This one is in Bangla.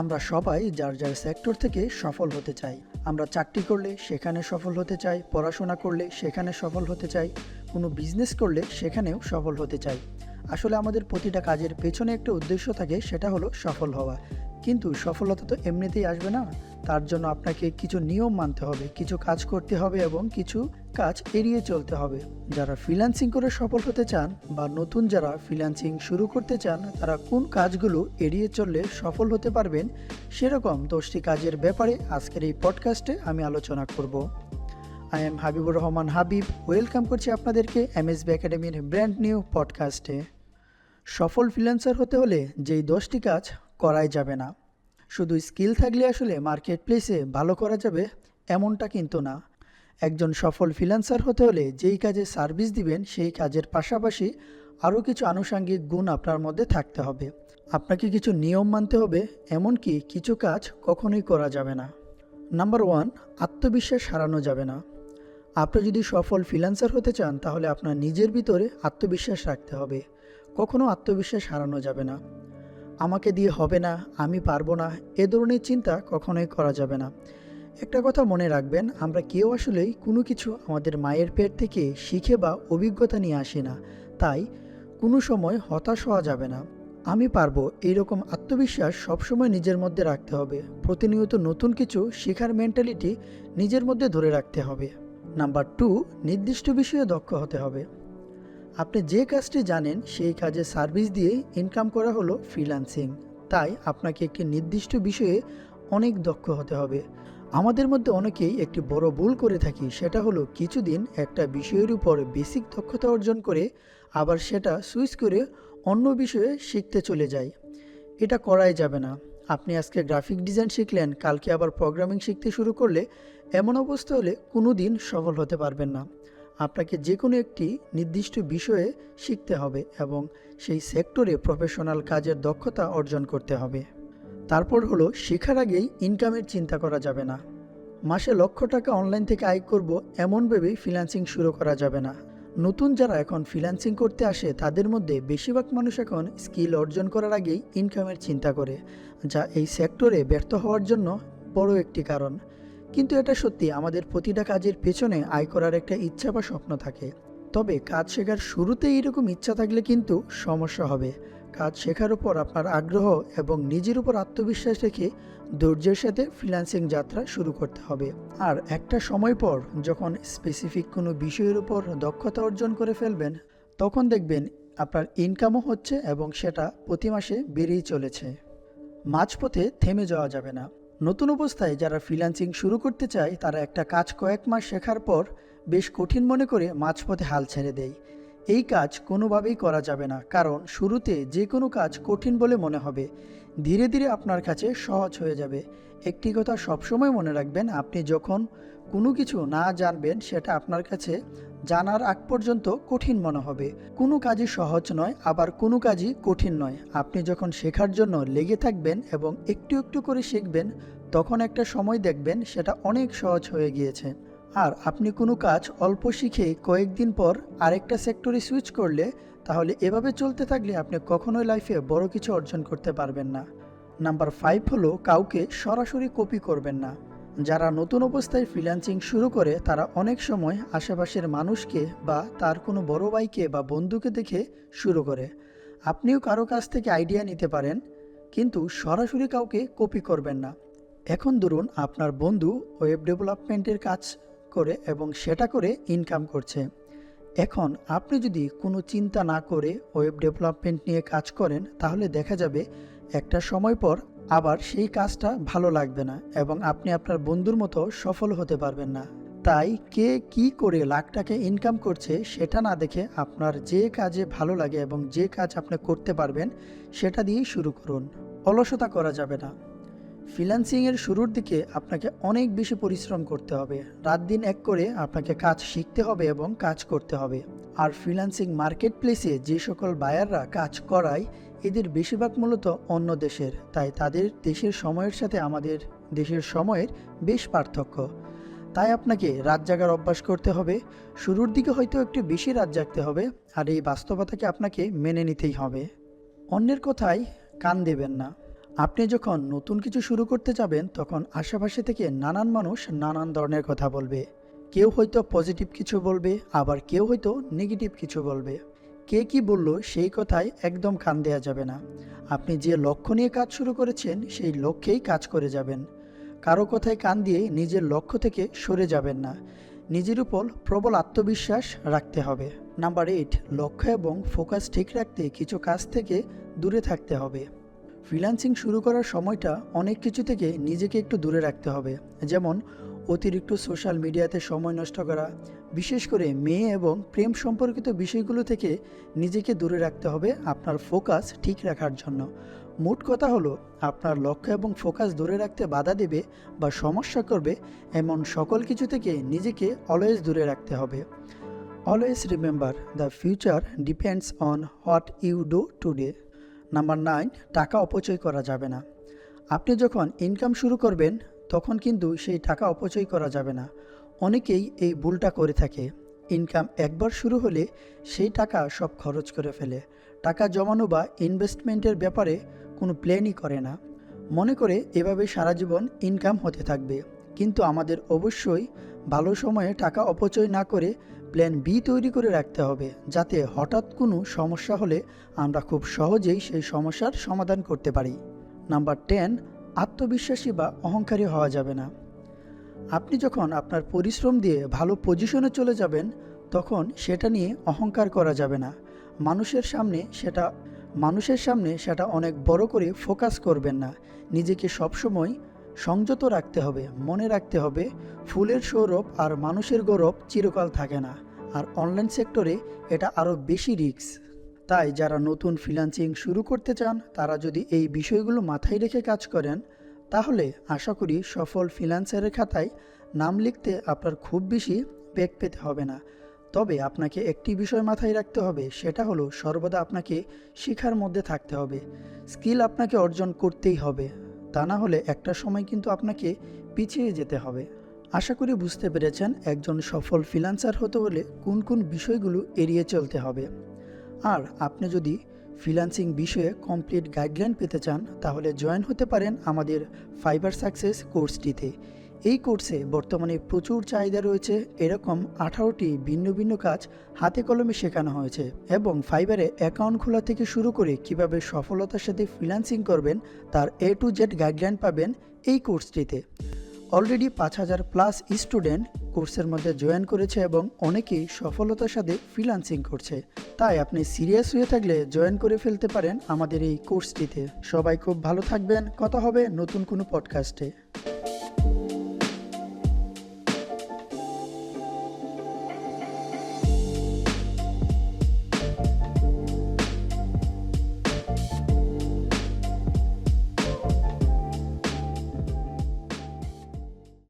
আমরা সবাই যার যার সেক্টর থেকে সফল হতে চাই। আমরা চাকরি করলে সেখানে সফল হতে চাই, পড়াশোনা করলে সেখানে সফল হতে চাই, কোনো বিজনেস করলে সেখানেও সফল হতে চাই। আসলে আমাদের প্রতিটা কাজের পেছনে একটা উদ্দেশ্য থাকে, সেটা হলো সফল হওয়া। কিন্তু সফলতা তো এমনিতেই আসবে না। তার জন্য আপনাকে কিছু নিয়ম মানতে হবে, কিছু কাজ করতে হবে এবং কিছু কাজ এড়িয়ে চলতে হবে। যারা ফ্রিল্যান্সিং করে সফল হতে চান বা নতুন যারা ফ্রিল্যান্সিং শুরু করতে চান, তারা কোন কাজগুলো এড়িয়ে চললে সফল হতে পারবেন সেরকম দশটি কাজের ব্যাপারে আজকের এই পডকাস্টে আমি আলোচনা করব। I am Habibur Rahman Habib welcome করছি আপনাদেরকে এমএসবি একাডেমির ব্র্যান্ড নিউ পডকাস্টে সফল ফ্রিল্যান্সার হতে হলে যেই দশটি কাজ করাই যাবে না। শুধু স্কিল থাকলে আসলে মার্কেট প্লেসে ভালো করা যাবে এমনটা কিন্তু না। একজন সফল ফ্রিল্যান্সার হতে হলে যেই কাজে সার্ভিস দিবেন, সেই কাজের পাশাপাশি আরও কিছু আনুষাঙ্গিক গুণ আপনার মধ্যে থাকতে হবে। আপনাকে কিছু নিয়ম মানতে হবে, এমনকি কিছু কাজ কখনোই করা যাবে না। নাম্বার ওয়ান, আত্মবিশ্বাস হারানো যাবে না। আপনি যদি সফল ফ্রিল্যান্সার হতে চান, তাহলে আপনার নিজের ভিতরে আত্মবিশ্বাস রাখতে হবে। কখনো আত্মবিশ্বাস হারানো যাবে না। আমাকে দিয়ে হবে না, আমি পারব না, এ ধরনের চিন্তা কখনোই করা যাবে না। একটা কথা মনে রাখবেন, আমরা কেউ আসলেই কোনো কিছু আমাদের মায়ের পেট থেকে শিখে বা অভিজ্ঞতা নিয়ে আসি না। তাই কোনো সময় হতাশ হওয়া যাবে না। আমি পারব, এইরকম আত্মবিশ্বাস সবসময় নিজের মধ্যে রাখতে হবে। প্রতিনিয়ত নতুন কিছু শেখার মেন্টালিটি নিজের মধ্যে ধরে রাখতে হবে। নাম্বার টু নির্দিষ্ট বিষয়ে দক্ষ হতে হবে। আপনি যে কাজটি জানেন, সেই কাজে সার্ভিস দিয়ে ইনকাম করা হলো ফ্রিল্যান্সিং তাই আপনাকে একটি নির্দিষ্ট বিষয়ে অনেক দক্ষ হতে হবে। আমাদের মধ্যে অনেকেই একটি বড় ভুল করে থাকি, সেটা হলো কিছুদিন একটা বিষয়ের উপর বেসিক দক্ষতা অর্জন করে আবার সেটা সুইচ করে অন্য বিষয়ে শিখতে চলে যায় এটা করাই যাবে না। আপনি আজকে গ্রাফিক ডিজাইন শিখলেন, কালকে আবার প্রোগ্রামিং শিখতে শুরু করলে এমন অবস্থা হলে কোনো দিন সফল হতে পারবেন না। আপনাকে যে কোনো একটি নির্দিষ্ট বিষয়ে শিখতে হবে এবং সেই সেক্টরে প্রফেশনাল কাজের দক্ষতা অর্জন করতে হবে। তারপর হলো, শেখার আগেই ইনকামের চিন্তা করা যাবে না। মাসে লক্ষ টাকা অনলাইন থেকে আয় করব এমন ভেবেই ফ্রিল্যান্সিং শুরু করা যাবে না। নতুন যারা এখন ফ্রিল্যান্সিং করতে আসে, তাদের মধ্যে বেশিরভাগ মানুষ এখন স্কিল অর্জন করার আগেই ইনকামের চিন্তা করে, যা এই সেক্টরে ব্যর্থ হওয়ার জন্য বড় একটি কারণ। কিন্তু এটা সত্যি, আমাদের প্রতিটা কাজের পেছনে আয় করার একটা ইচ্ছা বা স্বপ্ন থাকে। তবে কাজ শেখার শুরুতে এইরকম ইচ্ছা থাকলে কিন্তু সমস্যা হবে। কাজ শেখার উপর আপনার আগ্রহ এবং নিজের উপর আত্মবিশ্বাস রেখে ধৈর্যের সাথে ফ্রিল্যান্সিং যাত্রা শুরু করতে হবে। আর একটা সময় পর যখন স্পেসিফিক কোনো বিষয়ের উপর দক্ষতা অর্জন করে ফেলবেন, তখন দেখবেন আপনার ইনকামও হচ্ছে এবং সেটা প্রতি মাসে বেড়েই চলেছে। মাঝপথে থেমে যাওয়া যাবে না। নতুন অবস্থায় যারা ফ্রিল্যান্সিং শুরু করতে চায়, তারা একটা কাজ কয়েক মাস শেখার পর বেশ কঠিন মনে করে মাঝপথে হাল ছেড়ে দেয়। এই কাজ কোনোভাবেই করা যাবে না, কারণ শুরুতে যে কোনো কাজ কঠিন বলে মনে হবে। ধীরে ধীরে আপনার কাছে সহজ হয়ে যাবে। একটি কথা সবসময় মনে রাখবেন, আপনি যখন কোনো কিছু না জানবেন, সেটা আপনার কাছে জানার আগ পর্যন্ত কঠিন মনে হবে। কোনো কাজই সহজ নয়, আবার কোনো কাজই কঠিন নয়। আপনি যখন শেখার জন্য লেগে থাকবেন এবং একটু একটু করে শিখবেন, তখন একটা সময় দেখবেন সেটা অনেক সহজ হয়ে গিয়েছে। আর আপনি কোনো কাজ অল্প শিখে কয়েকদিন পর আরেকটা সেক্টরে সুইচ করলে তাহলে এভাবে চলতে থাকলে আপনি কখনোই লাইফে বড় কিছু অর্জন করতে পারবেন না। নাম্বার ফাইভ হলো কাউকে সরাসরি কপি করবেন না। যারা নতুন অবস্থায় ফ্রিল্যান্সিং শুরু করে, তারা অনেক সময় আশেপাশের মানুষকে বা তার কোনো বড় ভাইকে বা বন্ধুকে দেখে শুরু করে। আপনিও কারও কাছ থেকে আইডিয়া নিতে পারেন, কিন্তু সরাসরি কাউকে কপি করবেন না। এখন ধরুন আপনার বন্ধু ওয়েব ডেভেলপমেন্টের কাজ করে এবং সেটা করে ইনকাম করছে। এখন আপনি যদি কোনো চিন্তা না করে ওয়েব ডেভেলপমেন্ট নিয়ে কাজ করেন, তাহলে দেখা যাবে একটা সময় পর আবার সেই কাজটা ভালো লাগবে না এবং আপনি আপনার বন্ধুর মতো সফল হতে পারবেন না। তাই কে কি করে লাখ টাকা ইনকাম করছে, সেটা না দেখে আপনার যে কাজে ভালো লাগে এবং যে কাজ আপনি করতে পারবেন, সেটা দিয়েই শুরু করুন। অলসতা করা যাবে না। ফ্রিল্যান্সিংয়ের শুরুর দিকে আপনাকে অনেক বেশি পরিশ্রম করতে হবে। রাত দিন এক করে আপনাকে কাজ শিখতে হবে এবং কাজ করতে হবে। আর ফ্রিল্যান্সিং মার্কেট প্লেসে যে সকল বায়াররা কাজ করায়, এদের বেশিরভাগ মূলত অন্য দেশের। তাই তাদের দেশের সময়ের সাথে আমাদের দেশের সময়ের বেশ পার্থক্য। তাই আপনাকে রাত জাগার অভ্যাস করতে হবে। শুরুর দিকে হয়তো একটু বেশি রাত জাগতে হবে, আর এই বাস্তবতাকে আপনাকে মেনে নিতেই হবে। অন্যের কথায় কান দেবেন না। আপনি যখন নতুন কিছু শুরু করতে যাবেন, তখন আশেপাশে থেকে নানান মানুষ নানান ধরনের কথা বলবে। কেউ হয়তো পজিটিভ কিছু বলবে, আবার কেউ হয়তো নেগেটিভ কিছু বলবে। কে কি বলল, সেই কথায় একদম কান দেওয়া যাবে না। আপনি যে লক্ষ্য নিয়ে কাজ শুরু করেছেন, সেই লক্ষ্যেই কাজ করে যাবেন। কারও কথায় কান দিয়ে নিজের লক্ষ্য থেকে সরে যাবেন না। নিজের উপর প্রবল আত্মবিশ্বাস রাখতে হবে। নাম্বার এইট লক্ষ্য এবং ফোকাস ঠিক রাখতে কিছু কাজ থেকে দূরে থাকতে হবে। ফ্রিল্যান্সিং শুরু করার সময়টা অনেক কিছু থেকে নিজেকে একটু দূরে রাখতে হবে। যেমন, অতিরিক্ত সোশ্যাল মিডিয়াতে সময় নষ্ট করা, বিশেষ করে মেয়ে এবং প্রেম সম্পর্কিত বিষয়গুলো থেকে নিজেকে দূরে রাখতে হবে আপনার ফোকাস ঠিক রাখার জন্য। মোট কথা হলো, আপনার লক্ষ্য এবং ফোকাস ধরে রাখতে বাধা দেবে বা সমস্যা করবে এমন সকল কিছু থেকে নিজেকে অলওয়েজ দূরে রাখতে হবে। Always remember the future depends on what you do today number nine, টাকা অপচয় করা যাবে না। আপনি যখন ইনকাম শুরু করবেন, তখন কিন্তু সেই টাকা অপচয় করা যাবে না। অনেকেই এই ভুলটা করে থাকে। ইনকাম একবার শুরু হলে সেই টাকা সব খরচ করে ফেলে। টাকা জমানো বা ইনভেস্টমেন্টের ব্যাপারে কোনো প্ল্যানই করে না। মনে করে এভাবে সারা জীবন ইনকাম হতে থাকবে। কিন্তু আমাদের অবশ্যই ভালো সময়ে টাকা অপচয় না করে প্ল্যান বি তৈরি করে রাখতে হবে, যাতে হঠাৎ কোনো সমস্যা হলে আমরা খুব সহজেই সেই সমস্যার সমাধান করতে পারি। নাম্বার টেন আত্মবিশ্বাসী বা অহংকারী হওয়া যাবে না। আপনি যখন আপনার পরিশ্রম দিয়ে ভালো পজিশনে চলে যাবেন, তখন সেটা নিয়ে অহংকার করা যাবে না। মানুষের সামনে সেটা, মানুষের সামনে সেটা অনেক বড় করে ফোকাস করবেন না। নিজেকে সবসময় সংযত রাখতে হবে, মনে রাখতে হবে, ফুলের সৌরভ আর মানুষের গৌরব চিরকাল থাকে না। আর অনলাইন সেক্টরে এটা আরও বেশি রিস্ক তাই যারা নতুন ফ্রিল্যান্সিং শুরু করতে চান, তারা যদি এই বিষয়গুলো মাথায় রেখে কাজ করেন, তাহলে আশা করি সফল ফ্রিল্যান্সারের খাতায় নাম লিখতে আপনার খুব বেশি বেগ পেতে হবে না। তবে আপনাকে একটি বিষয় মাথায় রাখতে হবে, সেটা হলো সর্বদা আপনাকে শিখার মধ্যে থাকতে হবে। স্কিল আপনাকে অর্জন করতেই হবে। তা না হলে একটা সময় কিন্তু আপনাকে পিছিয়ে যেতে হবে। আশা করি বুঝতে পেরেছেন একজন সফল ফ্রিল্যান্সার হতে হলে কোন কোন বিষয়গুলো এড়িয়ে চলতে হবে। আর আপনি যদি ফ্রিল্যান্সিং বিষয়ে কমপ্লিট গাইডলাইন পেতে চান, তাহলে জয়েন হতে পারেন আমাদের ফাইবার সাকসেস কোর্সটিতে এই কোর্সে বর্তমানে প্রচুর চাহিদা রয়েছে, এরকম আঠারোটি ভিন্ন ভিন্ন কাজ হাতে কলমে শেখানো হয়েছে এবং ফাইবারে অ্যাকাউন্ট খোলা থেকে শুরু করে কীভাবে সফলতার সাথে ফ্রিল্যান্সিং করবেন, তার এ টু জেড গাইডলাইন পাবেন এই কোর্সটিতে অলরেডি পাঁচ হাজার প্লাস স্টুডেন্ট কোর্সের মধ্যে জয়েন করেছে এবং অনেকেই সফলতার সাথে ফ্রিলান্সিং করছে। তাই আপনি সিরিয়াস হয়ে থাকলে জয়েন করে ফেলতে পারেন আমাদের এই কোর্সটিতে সবাই খুব ভালো থাকবেন। কথা হবে নতুন কোনো পডকাস্টে